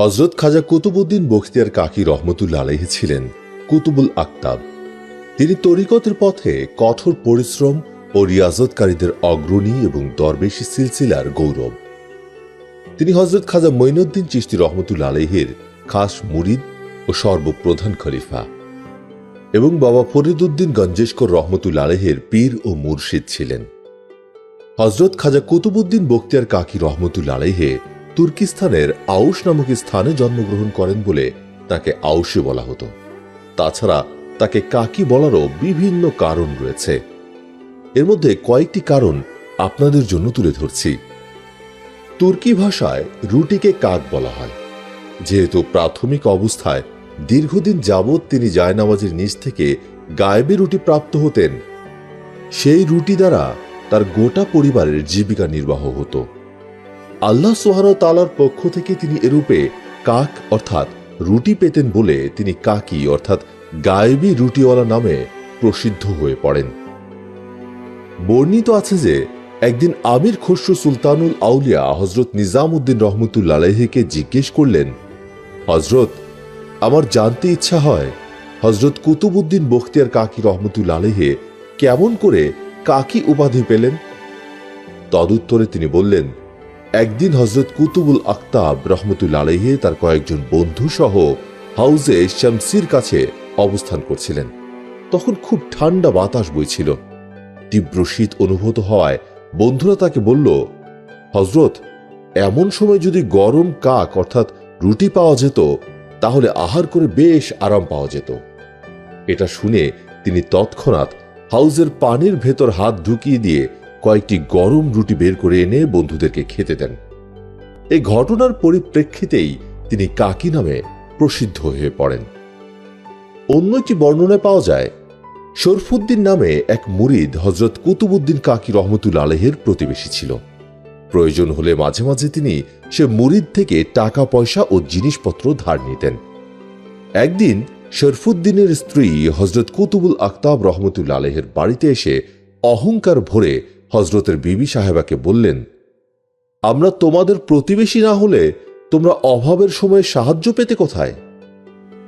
হজরত খাজা কুতুবুদ্দিন বখতিয়ার কাকি রহমতুল্লা আলহি ছিলেন কুতুবুল আক্তাব। তিনি তরিকতের পথে কঠোর পরিশ্রম ও রিয়াজতকারীদের অগ্রণী এবং দরবেশী সিলসিলার গৌরব। তিনি হজরত খাজা মঈনুদ্দিন চিশতি রহমতুল্লা আলহির খাস মুরিদ ও সর্বপ্রধান খলিফা এবং বাবা ফরিদুদ্দিন গঞ্জেশকর রহমতুল্লা আলহের পীর ও মুর্শিদ ছিলেন। হজরত খাজা কুতুবুদ্দিন বখতিয়ার কাকি রহমতুল্লা আলহে তুর্কিস্তানের আউশ নামক স্থানে জন্মগ্রহণ করেন বলে তাকে আউশে বলা হতো। তাছাড়া তাকে কাকি বলারও বিভিন্ন কারণ রয়েছে। এর মধ্যে কয়েকটি কারণ আপনাদের জন্য তুলে ধরছি। তুর্কি ভাষায় রুটিকে কাক বলা হয়। যেহেতু প্রাথমিক অবস্থায় দীর্ঘদিন যাবৎ তিনি জায়নামাজের নিচ থেকে গায়েবে রুটি প্রাপ্ত হতেন, সেই রুটি দ্বারা তার গোটা পরিবারের জীবিকা নির্বাহ হতো। আল্লাহ সোহান তালার পক্ষ থেকে তিনি এরূপে কাক অর্থাৎ রুটি পেতেন বলে তিনি কাকি অর্থাৎ গায়েবী রুটিওয়ালা নামে প্রসিদ্ধ হয়ে পড়েন। বর্ণিত আছে যে, একদিন আমির খসরু সুলতানুল আউলিয়া হজরত নিজামুদ্দিন রহমতুল্লা আলহিকে জিজ্ঞেস করলেন হজরত আমার জানতে ইচ্ছা হয় হজরত কুতুবুদ্দিন বখতিয়ার কাকি রহমতুল্লা আলহে কেমন করে কাকি উপাধি পেলেন? তদুত্তরে তিনি বললেন একদিন হজরত কুতুবুল আক্তাব রহমতুল্লা আলহে তার কয়েকজন বন্ধু সহ হাউজে শামসির কাছে অবস্থান করছিলেন। তখন খুব ঠান্ডা বাতাস বইছিল। তীব্র শীত অনুভূত হওয়ায় বন্ধুরা তাকে বলল হজরত এমন সময় যদি গরম কাক অর্থাৎ রুটি পাওয়া যেত, তাহলে আহার করে বেশ আরাম পাওয়া যেত। এটা শুনে তিনি তৎক্ষণাৎ হাউজের পানির ভেতর হাত ঢুকিয়ে দিয়ে কয়েকটি গরম রুটি বের করে এনে বন্ধুদেরকে খেতে দেন। এই ঘটনার পরিপ্রেক্ষিতেই তিনি কাকি নামে প্রসিদ্ধ হয়ে পড়েন। অন্য একটি বর্ণনায় পাওয়া যায়, শরফুদ্দিন নামে এক মুরিদ হজরত কুতুবুদ্দিন কাকি রহমতুল আলহের প্রতিবেশী ছিল। প্রয়োজন হলে মাঝে মাঝে তিনি সে মুরিদ থেকে টাকা, পয়সা ও জিনিসপত্র ধার নিতেন। একদিন শরফুদ্দিনের স্ত্রী হজরত কুতুবুল আক্তাব রহমতুল্লা আলহের বাড়িতে এসে অহংকার ভরে হজরতের বিবি সাহেবাকে বললেন, আমরা তোমাদের প্রতিবেশী না হলে তোমরা অভাবের সময় সাহায্য পেতে কোথায়?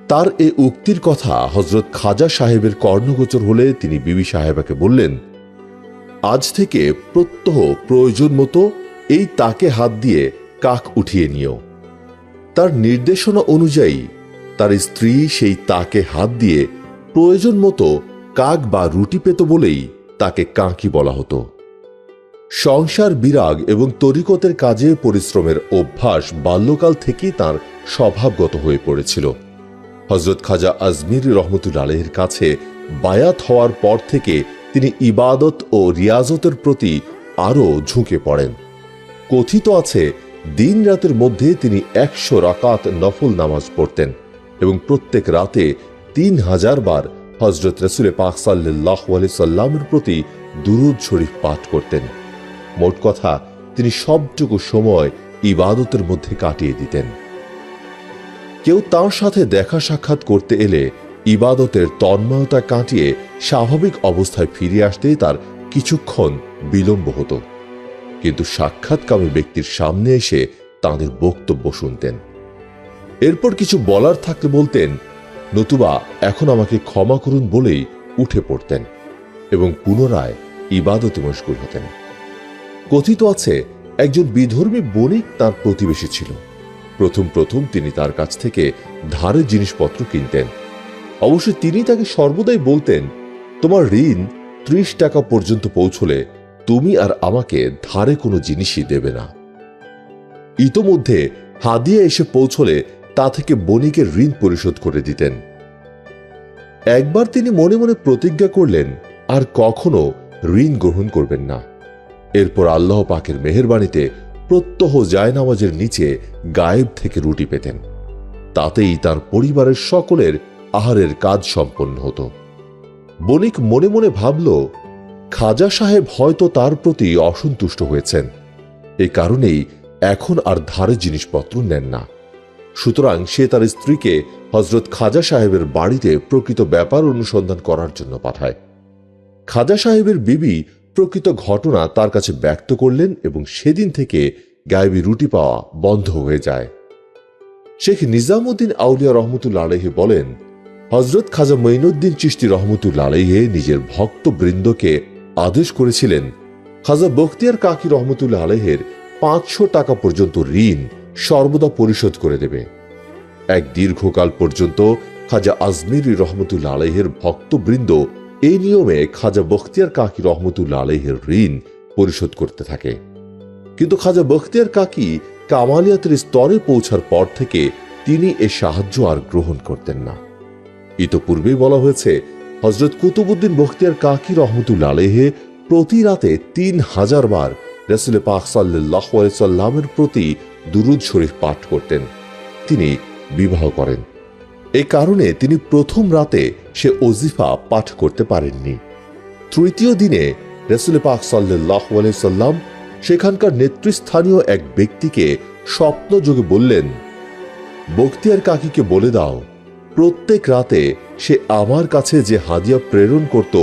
তার এ উক্তির কথা হজরত খাজা সাহেবের কর্ণগোচর হলে তিনি বিবি সাহেবাকে বললেন, আজ থেকে প্রত্যহ প্রয়োজন মতো এই তাকে হাত দিয়ে কাক উঠিয়ে নিও। তার নির্দেশনা অনুযায়ী তার স্ত্রী সেই তাকে হাত দিয়ে প্রয়োজন মতো কাক বা রুটি পেত বলেই তাকে কাঁকি বলা হতো। সংসার বিরাগ এবং তরিকতের কাজে পরিশ্রমের অভ্যাস বাল্যকাল থেকেই তার স্বভাবগত হয়ে পড়েছিল। হজরত খাজা আজমির রহমতুল আলহের কাছে বায়াত হওয়ার পর থেকে তিনি ইবাদত ও রিয়াজতের প্রতি আরও ঝুঁকে পড়েন। কথিত আছে, দিন রাতের মধ্যে তিনি একশো রাকাত নফল নামাজ পড়তেন এবং প্রত্যেক রাতে তিন হাজার বার হজরত রসুলে পাক সাল্লাহ সাল্লামের প্রতি দুরুদ শরীফ পাঠ করতেন। মোট কথা, তিনি সবটুকু সময় ইবাদতের মধ্যে কাটিয়ে দিতেন। কেউ তার সাথে দেখা সাক্ষাৎ করতে এলে ইবাদতের তন্ময়তা কাটিয়ে স্বাভাবিক অবস্থায় ফিরে আসতে তার কিছুক্ষণ বিলম্ব হতো। কিন্তু সাক্ষাৎকামী ব্যক্তির সামনে এসে তাদের বক্তব্য শুনতেন। এরপর কিছু বলার থাকলে বলতেন, নতুবা এখন আমাকে ক্ষমা করুন বলেই উঠে পড়তেন এবং পুনরায় ইবাদতে মশগুল হতেন। কথিত আছে, একজন বিধর্মী বণিক তার প্রতিবেশী ছিল। প্রথম প্রথম তিনি তার কাছ থেকে ধারে জিনিসপত্র কিনতেন। অবশ্য তিনি তাকে সর্বদাই বলতেন, তোমার ঋণ ত্রিশ টাকা পর্যন্ত পৌঁছলে তুমি আর আমাকে ধারে কোনো জিনিসই দেবে না। ইতোমধ্যে হাদিয়া এসে পৌঁছলে তা থেকে বণিকের ঋণ পরিশোধ করে দিতেন। একবার তিনি মনে মনে প্রতিজ্ঞা করলেন, আর কখনো ঋণ গ্রহণ করবেন না। এরপর আল্লাহ পাকের মেহেরবাণীতে প্রত্যহ জায়নামাজের নিচে গায়েব থেকে রুটি পেতেন। তাতেই তার পরিবারের সকলের আহারের কাজ সম্পন্ন হতো। বণিক মনে মনে ভাবল, খাজা সাহেব হয়তো তার প্রতি অসন্তুষ্ট হয়েছেন। এ কারণেই এখন আর ধারে জিনিসপত্র নেন না। সুতরাং সে তার স্ত্রীকে হজরত খাজা সাহেবের বাড়িতে প্রকৃত ব্যাপার অনুসন্ধান করার জন্য পাঠায়। খাজা সাহেবের বিবি প্রকৃত ঘটনা তার কাছে ব্যক্ত করলেন এবং সেদিন থেকে গায়েবী রুটি পাওয়া বন্ধ হয়ে যায়। শেখ নিজামুদ্দিন আউলিয়া রহমতুল্লা আলহি বলেন হজরত খাজা মঈনুদ্দিন চিশতি রহমতুল্লা আলহে নিজের ভক্ত বৃন্দকে আদেশ করেছিলেন, খাজা বখতিয়ার কাকি রহমতুল্লাহ আলহের পাঁচশো টাকা পর্যন্ত ঋণ সর্বদা পরিশোধ করে দেবে। এক দীর্ঘকাল পর্যন্ত খাজা আজমিরি রহমতুল্লাহ আলহের ভক্তবৃন্দ এই নিয়মে খাজা বখতিয়ার কাকি রহমতুল্লাহ আলহের ঋণ পরিশোধ করতে থাকে। কিন্তু খাজা বখতিয়ার কাকি কামালিয়াতের স্তরে পৌঁছার পর থেকে তিনি এ সাহায্য আর গ্রহণ করতেন না। ইতোপূর্বেই বলা হয়েছে হজরত কুতুবুদ্দিন বখতিয়ার কাকি রহমতুল্লা আলেহে প্রতি রাতে তিন হাজার বার রসুল পাক সাল্লাহ সাল্লামের প্রতি দুরুদ শরীফ পাঠ করতেন। তিনি বিবাহ করেন। এই কারণে তিনি প্রথম রাতে সে ওজিফা পাঠ করতে পারেননি। তৃতীয় দিনে রসুল পাক সাল্লাহ সাল্লাম সেখানকার নেতৃস্থানীয় এক ব্যক্তিকে স্বপ্নযোগে বললেন, বখতিয়ার কাকিকে বলে দাও, প্রত্যেক রাতে সে আমার কাছে যে হাদিয়া প্রেরণ করত,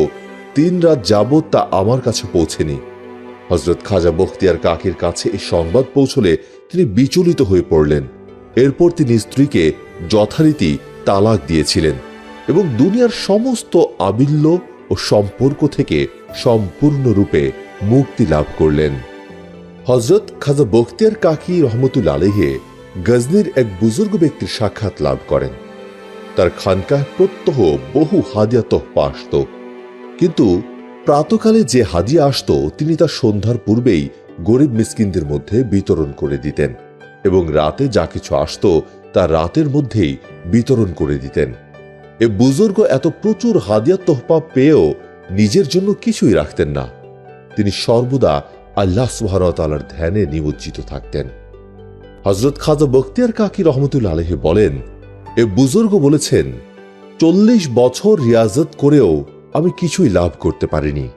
তিন রাত যাবৎ তা আমার কাছে পৌঁছেনি। হজরত খাজা বখতিয়ার কাকির কাছে এই সংবাদ পৌঁছলে তিনি বিচলিত হয়ে পড়লেন। এরপর তিনি স্ত্রীকে যথারীতি তালাক দিয়েছিলেন এবং দুনিয়ার সমস্ত আবিল্য ও সম্পর্ক থেকে সম্পূর্ণরূপে মুক্তি লাভ করলেন। হজরত খাজা বখতিয়ার কাকি রহমতুল আলহে গজনির এক বুজুর্গ ব্যক্তির সাক্ষাৎ লাভ করেন। তার খানকাহ প্রত্যহ বহু হাদিয়া তোহপা আসত। কিন্তু প্রাতকালে যে হাদিয়া আসত, তিনি তা সন্ধ্যার পূর্বেই গরিব মিসকিনদের মধ্যে বিতরণ করে দিতেন এবং রাতে যা কিছু আসত তা রাতের মধ্যেই বিতরণ করে দিতেন। এ বুজুর্গ এত প্রচুর হাদিয়া তোহপা পেয়েও নিজের জন্য কিছুই রাখতেন না। তিনি সর্বদা আল্লাহ সুহারতালার ধ্যানে নিমজ্জিত থাকতেন। হজরত খাজা বখতিয়ার কাকি রহমতুল্লা আলহে বলেন, এ বুজুর্গ বলেছেন, চল্লিশ বছর রিয়াজত করেও আমি কিছুই লাভ করতে পারিনি।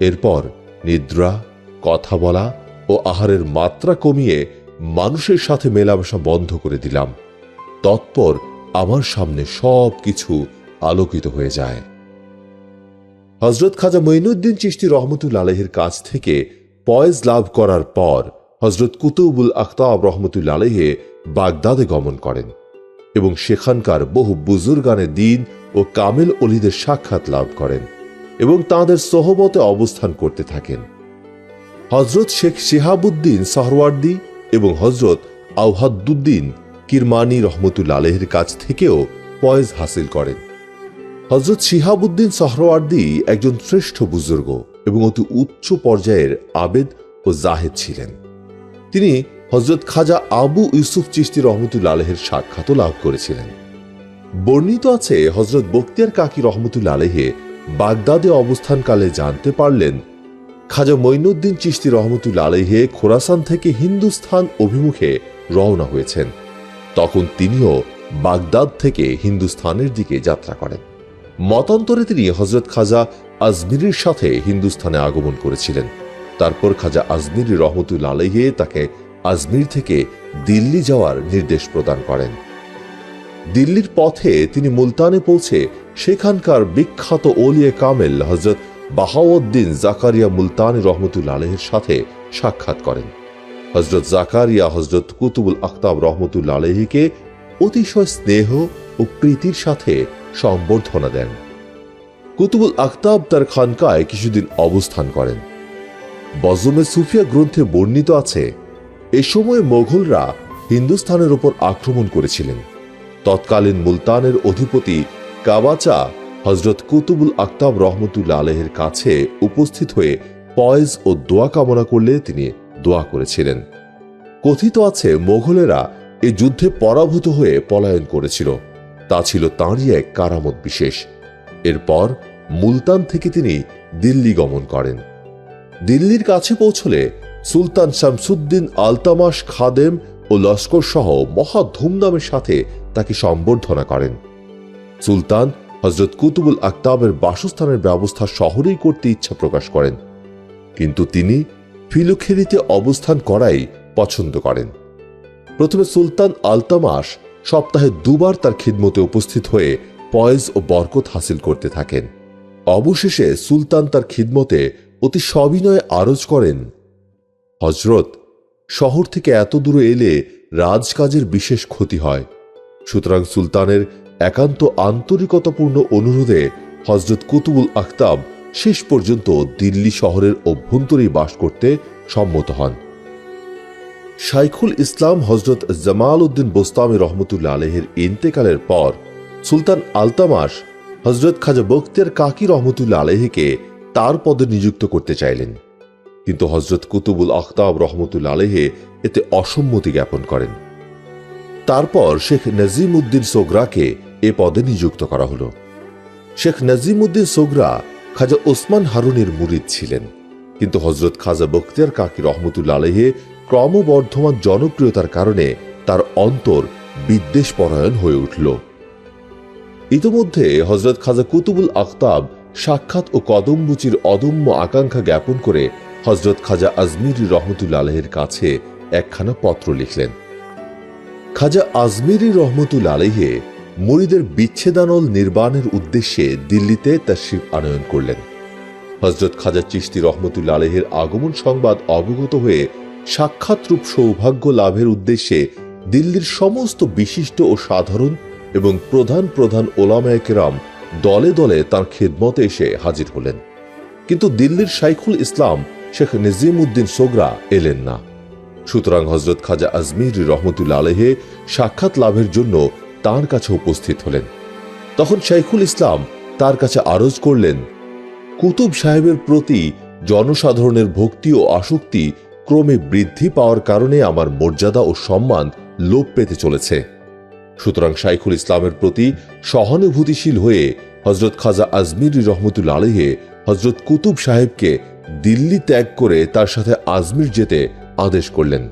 এরপর নিদ্রা, কথা বলা ও আহারের মাত্রা কমিয়ে মানুষের সাথে মেলামেশা বন্ধ করে দিলাম। তৎপর আমার সামনে সব কিছু আলোকিত হয়ে যায়। হজরত খাজা মঈনুদ্দিন চিশতি রহমতুল আলহের কাছ থেকে পয়েজ লাভ করার পর হজরত কুতুবুল আখতাব রহমতুল আলহে বাগদাদে গমন করেন এবং সেখানকার বহু বুজুর্গানে দিন ও কামেল অলিদের সাক্ষাৎ লাভ করেন এবং তাদের সহবতে অবস্থান করতে থাকেন। হজরত শেখ শিহাবুদ্দিন সাহরওয়ার্দি এবং হজরত আউহাদ্দুদ্দিন কিরমানি রহমতুল্লা আলহের কাছ থেকেও পয়েজ হাসিল করেন। হজরত শিহাবুদ্দিন সাহরওয়ার্দি একজন শ্রেষ্ঠ বুজুর্গ এবং অতি উচ্চ পর্যায়ের আবেদ ও জাহেদ ছিলেন। তিনি হজরত খাজা আবু ইউসুফ চিস্তি রহমতুল্লা আলহের সাক্ষাৎও লাভ করেছিলেন। বর্ণিত আছে হজরত বক্তিয়ার কাকি রহমতুল্লা আলহে বাগদাদে অবস্থানকালে জানতে পারলেন খাজা মঈনুদ্দিন চিস্তি রহমতুল্লা আলহে খোরাসান থেকে হিন্দুস্থান অভিমুখে রওনা হয়েছেন। তখন তিনিও বাগদাদ থেকে হিন্দুস্থানের দিকে যাত্রা করেন। মতান্তরে তিনি হজরত খাজা আজমিরির সাথে হিন্দুস্থানে আগমন করেছিলেন। তারপর খাজা আজমিরি রহমতুল্লা আলহে তাকে আজমির থেকে দিল্লি যাওয়ার নির্দেশ প্রদান করেন। দিল্লির পথে তিনি মুলতানে পৌঁছে সেখানকার বিখ্যাত ওলিয়ে কামেল হজরত বাহাউদ্দিন জাকারিয়া মুলতানি রহমতুল্লা আলহের সাথে সাক্ষাৎ করেন। হজরত জাকারিয়া হজরত কুতুবুল আখতাব রহমতুল্লা আলহিকে অতিশয় স্নেহ ও প্রীতির সাথে সম্বর্ধনা দেন। কুতুবুল আখতাব তার খানকায় কিছুদিন অবস্থান করেন। বজমে সুফিয়া গ্রন্থে বর্ণিত আছে, এ সময় মোঘলরা হিন্দুস্থানের ওপর আক্রমণ করেছিলেন। তৎকালীন মুলতানের অধিপতি কাবাচা হজরত কুতুবুল আক্তাব রহমতুল্লা আলহের কাছে উপস্থিত হয়ে পয়েজ ও দোয়া কামনা করলে তিনি দোয়া করেছিলেন। কথিত আছে, মোঘলেরা এ যুদ্ধে পরাভূত হয়ে পলায়ন করেছিল। তা ছিল তাঁরই এক কারামত বিশেষ। এরপর মুলতান থেকে তিনি দিল্লি গমন করেন। দিল্লির কাছে পৌঁছলে সুলতান শামসুদ্দিন, আলতামাস, খাদেম ও লস্কর সহ মহা ধুমধামের সাথে তাকে সম্বর্ধনা করেন। সুলতান হজরত কুতুবুল আক্তাবের বাসস্থানের ব্যবস্থা শহরেই করতে ইচ্ছা প্রকাশ করেন। কিন্তু তিনি ফিলুখেরিতে অবস্থান করাই পছন্দ করেন। প্রথমে সুলতান আলতামাস সপ্তাহে দুবার তার খিদমতে উপস্থিত হয়ে পয়েজ ও বরকত হাসিল করতে থাকেন। অবশেষে সুলতান তার খিদমতে অতি সবিনয়ে আরজ করেন হজরত শহর থেকে এত দূরে এলে রাজকাজের বিশেষ ক্ষতি হয়। সুতরাং সুলতানের একান্ত আন্তরিকতাপূর্ণ অনুরোধে হজরত কুতুবুল আখতাব শেষ পর্যন্ত দিল্লি শহরের অভ্যন্তরেই বাস করতে সম্মত হন। শাইখুল ইসলাম হজরত জামাল উদ্দিন বোস্তামি রহমতুল্লা আলহের ইন্তেকালের পর সুলতান আলতামাস হজরত খাজা বখতিয়ার কাকি রহমতুল্লা আলহিকে তার পদে নিযুক্ত করতে চাইলেন। কিন্তু হজরত কুতুবুল আখতাব রহমতুল্লা আলহে এতে অসম্মতি জ্ঞাপন করেন। তারপর শেখ নজিম উদ্দিন সোগরাকে এ পদে নিযুক্ত করা হলো। শেখ নজিম উদ্দিন সোগরা খাজা ওসমান হারুনের মুরিদ ছিলেন। কিন্তু হজরত খাজা বখতিয়ার কাকি রহমতুল্লা আলহে ক্রমবর্ধমান জনপ্রিয়তার কারণে তার অন্তর বিদ্বেষ পরায়ণ হয়ে উঠল। ইতোমধ্যে হজরত খাজা কুতুবুল আখতাব সাক্ষাৎ ও কদমবুচির অদম্য আকাঙ্ক্ষা জ্ঞাপন করে হজরত খাজা আজমিরি রহমতুল্লা আলহের কাছে একখানা পত্র লিখলেন। খাজা আজমিরি রহমতুল আলহে মুরিদের বিচ্ছেদানল নির্বাণের উদ্দেশ্যে দিল্লিতে তার শিব আনয়ন করলেন। হজরত খাজা চিস্তি রহমতুল্লা আলহের আগমন সংবাদ অবগত হয়ে সাক্ষাৎরূপ সৌভাগ্য লাভের উদ্দেশ্যে দিল্লির সমস্ত বিশিষ্ট ও সাধারণ এবং প্রধান প্রধান ওলামায়কেরাম দলে দলে তার খেদমতে এসে হাজির হলেন। কিন্তু দিল্লির শাইখুল ইসলাম শেখ নজিম উদ্দিন সোগরা এলেন না। সুতরাং হজরত খাজা আজমির রহমতুল্লা আলহে সাক্ষাৎ লাভের জন্য তার কাছে উপস্থিত হলেন। তখন শাইখুল ইসলাম তার কাছে আরজ করলেন, কুতুব সাহেবের প্রতি জনসাধারণের ভক্তি ও আসক্তি ক্রমে বৃদ্ধি পাওয়ার কারণে আমার মর্যাদা ও সম্মান লোপ পেতে চলেছে। সুতরাং শাইখুল ইসলামের প্রতি সহানুভূতিশীল হয়ে হজরত খাজা আজমির রহমতুল্লা আলহে হজরত কুতুব সাহেবকে দিল্লি ত্যাগ করে তার সাথে আজমির যেতে আদেশ করলেন।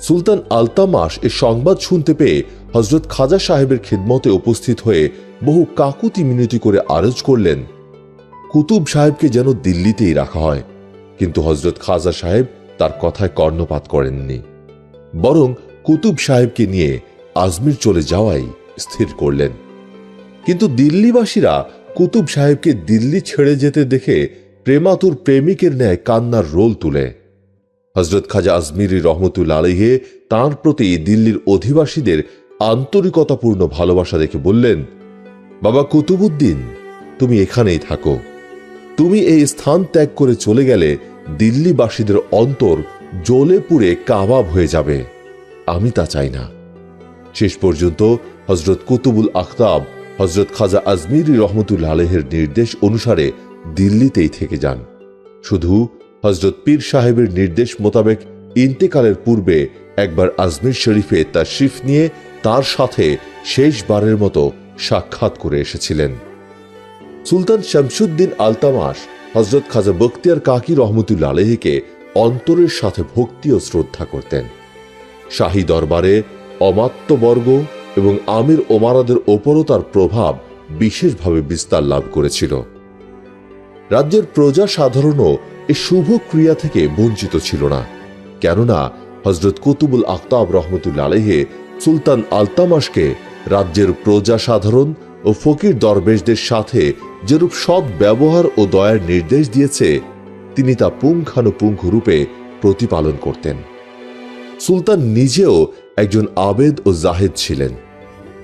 সুলতান আলতামাস এ সংবাদ শুনতে পেয়ে হজরত খাজা সাহেবের খিদমতে উপস্থিত হয়ে বহু কাকুতি মিনতি করে আরজ করলেন, কুতুব সাহেবকে যেন দিল্লিতেই রাখা হয়। কিন্তু হজরত খাজা সাহেব তার কথায় কর্ণপাত করেননি। বরং কুতুব সাহেবকে নিয়ে আজমির চলে যাওয়াই স্থির করলেন। কিন্তু দিল্লিবাসীরা কুতুব সাহেবকে দিল্লি ছেড়ে যেতে দেখে প্রেমাতুর প্রেমিকের ন্যায় কান্নার রোল তুলে। হজরত খাজা আজমিরি রহমতুল্লা আলহে তাঁর প্রতি দিল্লির অধিবাসীদের আন্তরিকতাপূর্ণ ভালোবাসা দেখে বললেন, বাবা কুতুবুদ্দিন তুমি এখানেই থাকো। তুমি এই স্থান ত্যাগ করে চলে গেলে দিল্লিবাসীদের অন্তর জ্বলে পুড়ে কাবাব হয়ে যাবে। আমি তা চাই না। শেষ পর্যন্ত হজরত কুতুবুল আখতাব, হজরত খাজা আজমিরি রহমতুল্লা আলহের নির্দেশ অনুসারে দিল্লিতেই থেকে যান। শুধু হজরত পীর সাহেবের নির্দেশ মোতাবেক ইন্তেকালের পূর্বে একবার আজমির শরীফে তার শিফ নিয়ে তার সাথে শেষবারের মতো সাক্ষাৎ করে এসেছিলেন। সুলতান শামসুদ্দিন আলতামাস হজরত খাজা বখতিয়ার কাকি রহমতুল্লা আলহিকে অন্তরের সাথে ভক্তি ও শ্রদ্ধা করতেন। শাহী দরবারে অমাত্যবর্গ এবং আমির ওমারাদের ওপরও তার প্রভাব বিশেষভাবে বিস্তার লাভ করেছিল। রাজ্যের প্রজা সাধারণও এই শুভ ক্রিয়া থেকে বঞ্চিত ছিল না। কেননা হজরত কুতুবুল আখতাব রহমতুল্লা আলহে সুলতান আলতামাসকে রাজ্যের প্রজা সাধারণ ও ফকির দরবেশদের সাথে যেরূপ সৎ ব্যবহার ও দয়ার নির্দেশ দিয়েছে, তিনি তা পুঙ্খানুপুঙ্খ রূপে প্রতিপালন করতেন। সুলতান নিজেও একজন আবেদ ও জাহেদ ছিলেন।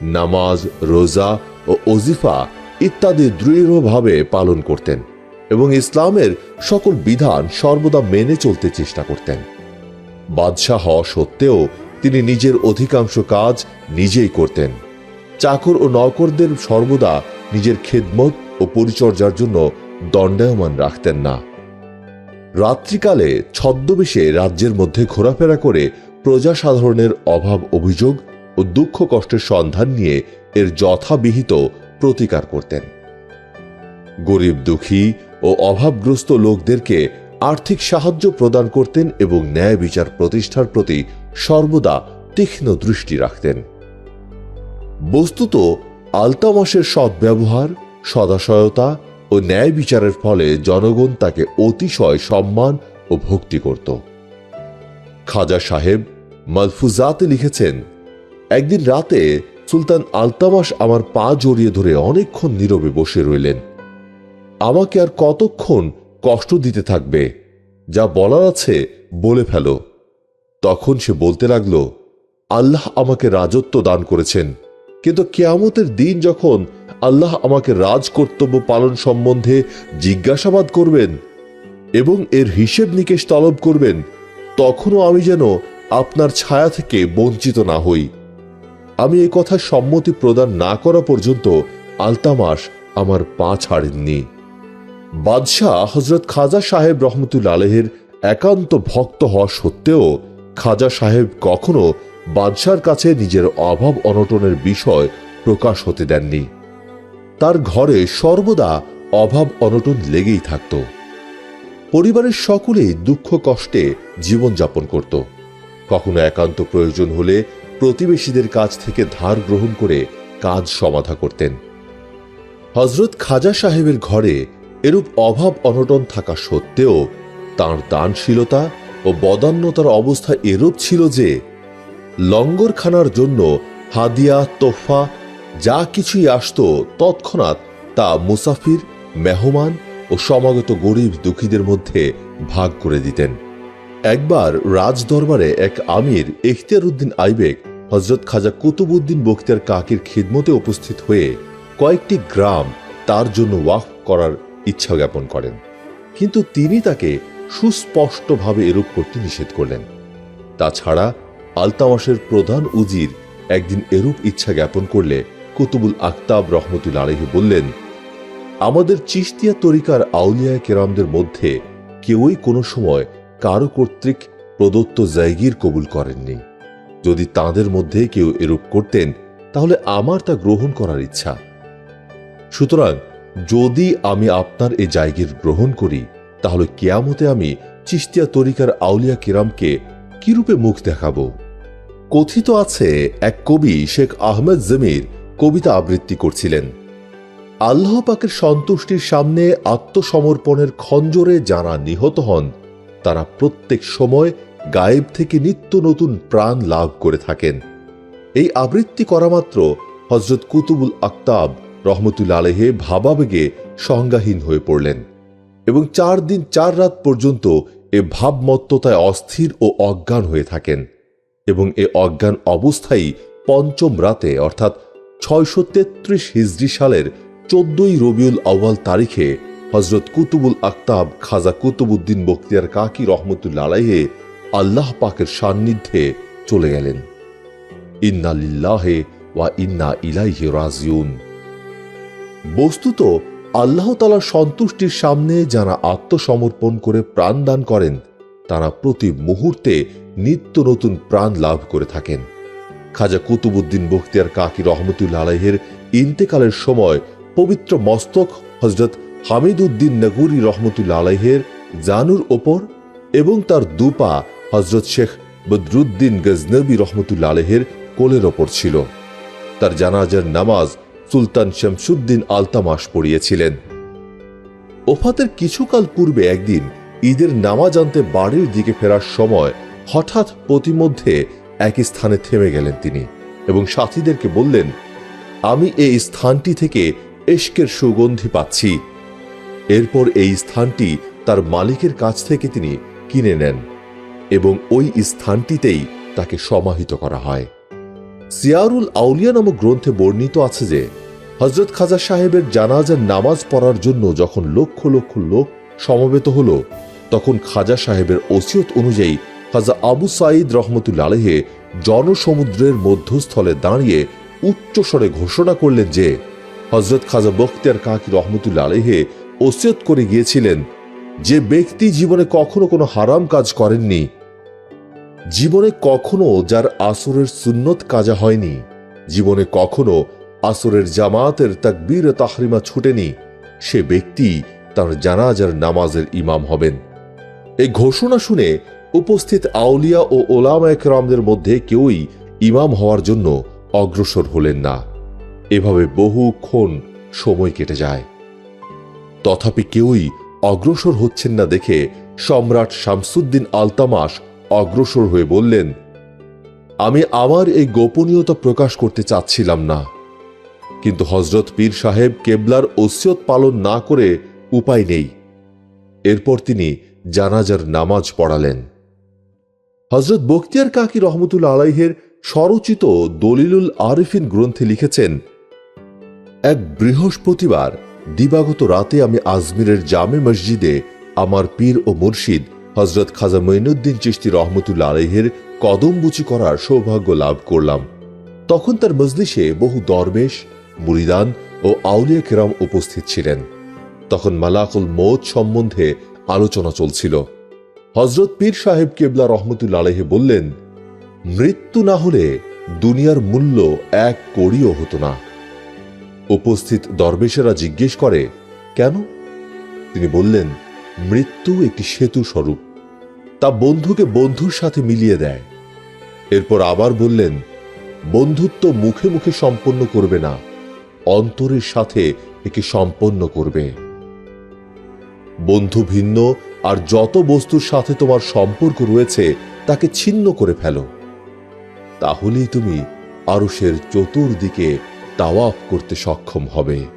নামাজ, রোজা ও ওজিফা ইত্যাদি দৃঢ়ভাবে পালন করতেন। এবং ইসলামের সকল বিধান সর্বদা মেনে চলতে চেষ্টা করতেন। বাদশাহ হওয়া সত্ত্বেও তিনি নিজের অধিকাংশ কাজ নিজেই করতেন। চাকর ও নকরদের সর্বদা নিজের খেদমত ও পরিচর্যার জন্য দণ্ডায়মান রাখতেন না। রাত্রিকালে ছদ্মবেশে রাজ্যের মধ্যে ঘোরাফেরা করে প্রজা সাধারণের অভাব অভিযোগ ও দুঃখ কষ্টের সন্ধান নিয়ে এর যথাবিহিত প্রতিকার করতেন। গরিব দুঃখী ও অভাবগ্রস্ত লোকদেরকে আর্থিক সাহায্য প্রদান করতেন এবং ন্যায় বিচার প্রতিষ্ঠার প্রতি সর্বদা তীক্ষ্ণ দৃষ্টি রাখতেন। বস্তুত আলতামাসের সদ্ব্যবহার সদাশয়তা ও ন্যায় বিচারের ফলে জনগণ তাকে অতিশয় সম্মান ও ভক্তি করত। খাজা সাহেব মালফুজাতে লিখেছেন, একদিন রাতে সুলতান আলতামাস আমার পা জড়িয়ে ধরে অনেকক্ষণ নীরবে বসে রইলেন। আমাকে আর কতক্ষণ কষ্ট দিতে থাকবে? যা বলার আছে বলে ফেলো। তখন সে বলতে লাগল, আল্লাহ আমাকে রাজত্ব দান করেছেন, কিন্তু কেয়ামতের দিন যখন আল্লাহ আমাকে রাজ কর্তব্য পালন সম্বন্ধে জিজ্ঞাসাবাদ করবেন এবং এর হিসেব নিকেশ তলব করবেন, তখনও আমি যেন আপনার ছায়া থেকে বঞ্চিত না হই। আমি এ কথা সম্মতি প্রদান না করা পর্যন্ত আলতামাস আমার পা ছাড়েননি। বাদশাহ হজরত খাজা সাহেব রহমতুল্লা আলহের একান্ত ভক্ত হওয়া সত্ত্বেও খাজা সাহেব কখনো বাদশার কাছে নিজের অভাব অনটনের বিষয় প্রকাশ হতে দেননি। তার ঘরে সর্বদা অভাব অনটন লেগেই থাকত। পরিবারের সকলেই দুঃখ কষ্টে জীবনযাপন করত। কখনো একান্ত প্রয়োজন হলে প্রতিবেশীদের কাছ থেকে ধার গ্রহণ করে কাজ সমাধা করতেন। হজরত খাজা সাহেবের ঘরে এরূপ অভাব অনটন থাকা সত্ত্বেও তাঁর দানশীলতা ও বদান্যতার অবস্থা এরূপ ছিল যে লঙ্গরখানার জন্য হাদিয়া তোফা যা কিছুই আসত তৎক্ষণাৎ তা মুসাফির, মেহমান ও সমাগত গরিব দুঃখীদের মধ্যে ভাগ করে দিতেন। একবার রাজ দরবারে এক আমির এখতিয়ার উদ্দিন আইবেক হজরত খাজা কুতুবুদ্দিন বখতিয়ার কাকির খিদমতে উপস্থিত হয়ে কয়েকটি গ্রাম তার জন্য ওয়াফ করার ইচ্ছা জ্ঞাপন করেন। কিন্তু তিনি তাকে সুস্পষ্টভাবে এরূপ করতে নিষেধ করলেন। তাছাড়া আলতামাসের প্রধান উজির একদিন এরূপ ইচ্ছা জ্ঞাপন করলে কুতুবুল আক্তাব রহমতুল আলহি বললেন, আমাদের চিস্তিয়া তরিকার আউলিয়া কেরামদের মধ্যে কেউই কোনো সময় কারও কর্তৃক প্রদত্ত জায়গির কবুল করেননি। যদি তাদের মধ্যে কেউ এরূপ করতেন, তাহলে আমার তা গ্রহণ করার ইচ্ছা। সুতরাং যদি আমি আপনার এই জায়গির গ্রহণ করি, তাহলে কেয়ামতে আমি চিস্তিয়া তরিকার আউলিয়া কিরামকে কিরূপে মুখ দেখাবো? কথিত আছে, এক কবি শেখ আহমেদ জমির কবিতা আবৃত্তি করছিলেন। আল্লাহ পাকের সন্তুষ্টির সামনে আত্মসমর্পণের খঞ্জরে যারা নিহত হন, তারা প্রত্যেক সময় গায়েব থেকে নিত্য নতুন প্রাণ লাভ করে থাকেন। এই আবৃত্তি করা মাত্র হজরত কুতুবুল আক্তাব রহমতুল্লা আলহে ভাবাবেগে সংজ্ঞাহীন হয়ে পড়লেন এবং চার দিন চার রাত পর্যন্ত এ ভাবমত্ততায় অস্থির ও অজ্ঞান হয়ে থাকেন এবং এ অজ্ঞান অবস্থায় পঞ্চম রাতে, অর্থাৎ ছয়শো তেত্রিশ হিজড়ি সালের চোদ্দই রবিউল আউয়াল তারিখে হজরত কুতুবুল আক্তাব খাজা কুতুবুদ্দিন বখতিয়ার কাকি রহমতুল্লা আলাইহে আল্লাহ পাকের সান্নিধ্যে চলে গেলেন। ইন্না লিল্লাহে ওয়া ইন্না ইলাইহি রাজিউন। বস্তুত আল্লাহ তালার সন্তুষ্টির সামনে যারা আত্মসমর্পণ করে প্রাণ দান করেন, তারা প্রতি মুহূর্তে নিত্য নতুন প্রাণ লাভ করে থাকেন। খাজা কুতুবুদ্দিন বখতিয়ার কাকি রহমতুল্লা আলাইহের ইন্তেকালের সময় পবিত্র মস্তক হজরত হামিদ উদ্দিন নগুরি রহমতুল্লা আলাইহের জানুর ওপর এবং তার দুপা হজরত শেখ বদরুদ্দিন গজনবী রহমতুল্লা আলহের কোলের ওপর ছিল। তার জানাজার নামাজ সুলতান শামসুদ্দিন আলতামাস পড়িয়েছিলেন। ওফাতের কিছুকাল পূর্বে একদিন ঈদের নামাজ আনতে বাড়ির দিকে ফেরার সময় হঠাৎ প্রতিমধ্যে এক স্থানে থেমে গেলেন তিনি এবং সাথীদেরকে বললেন, আমি এই স্থানটি থেকে এশকের সুগন্ধি পাচ্ছি। এরপর এই স্থানটি তার মালিকের কাছ থেকে তিনি কিনে নেন এবং ওই স্থানটিতেই তাকে সমাহিত করা হয়। সিয়ারুল আউলিয়া নামক গ্রন্থে বর্ণিত আছে যে হজরত খাজা সাহেবের জানাজার নামাজ পড়ার জন্য যখন লক্ষ লক্ষ লোক সমবেত হল, তখন খাজা সাহেবের ওসিয়ত অনুযায়ী খাজা আবু সাঈদ রহমতুল্লা আলহে জনসমুদ্রের মধ্যস্থলে দাঁড়িয়ে উচ্চস্বরে ঘোষণা করলেন যে হজরত খাজা বখতিয়ার কাকি রহমতুল্লা আলহে ওসিয়ত করে গিয়েছিলেন যে ব্যক্তি জীবনে কখনো কোনো হারাম কাজ করেননি। জীবনে কখনো যার আসরের সুন্নত কাজা হয়নি, জীবনে কখনো আসরের জামাতের তাকবীর তাহরিমা ছুটেনি, সে ব্যক্তি তার জানাজার নামাজের ইমাম হবেন। এই ঘোষণা শুনে উপস্থিত আউলিয়া ও ওলামা একরামদের মধ্যে কেউই ইমাম হওয়ার জন্য অগ্রসর হলেন না। এভাবে বহুক্ষণ সময় কেটে যায়। তথাপি কেউই অগ্রসর হচ্ছেন না দেখে সম্রাট শামসুদ্দিন আলতামাস অগ্রসর হয়ে বললেন, আমি আমার এই গোপনীয়তা প্রকাশ করতে চাচ্ছিলাম না। কিন্তু হজরত পীর সাহেব কেবলার ওসিয়ত পালন না করে উপায় নেই। এরপর তিনি জানাজার নামাজ পড়ালেন। হজরত বখতিয়ার কাকি রহমতুল্লা আলাইহের স্বরচিত দলিলুল আরিফিন গ্রন্থে লিখেছেন, এক বৃহস্পতিবার দিবাগত রাতে আমি আজমিরের জামে মসজিদে আমার পীর ও মুর্শিদ হজরত খাজা মঈনুদ্দিন চিশতি রহমতুল্লা আলহের কদমবুচি করার সৌভাগ্য লাভ করলাম। তখন তার মজলিসে বহু দরবেশ, মুরিদান ও আউলিয়া কেরাম উপস্থিত ছিলেন। তখন মালাকুল মৌত সম্বন্ধে আলোচনা চলছিল। হজরত পীর সাহেব কেবলা রহমতুল্লা আলহে বললেন, মৃত্যু না হলে দুনিয়ার মূল্য এক কড়িও হতো না। উপস্থিত দরবেশেরা জিজ্ঞেস করে, কেন? তিনি বললেন, মৃত্যু একটি সেতু স্বরূপ। তা বন্ধুকে বন্ধুর সাথে মিলিয়ে দেয়। এরপর আবার বললেন, বন্ধুত্ব মুখে মুখে সম্পন্ন করবে না, অন্তরের সাথে একে সম্পন্ন করবে। বন্ধু ভিন্ন, আর যত বস্তুর সাথে তোমার সম্পর্ক রয়েছে, তাকে ছিন্ন করে ফেলো। তাহলেই তুমি আরুষের চতুর্দিকে তাওয়াফ করতে সক্ষম হবে।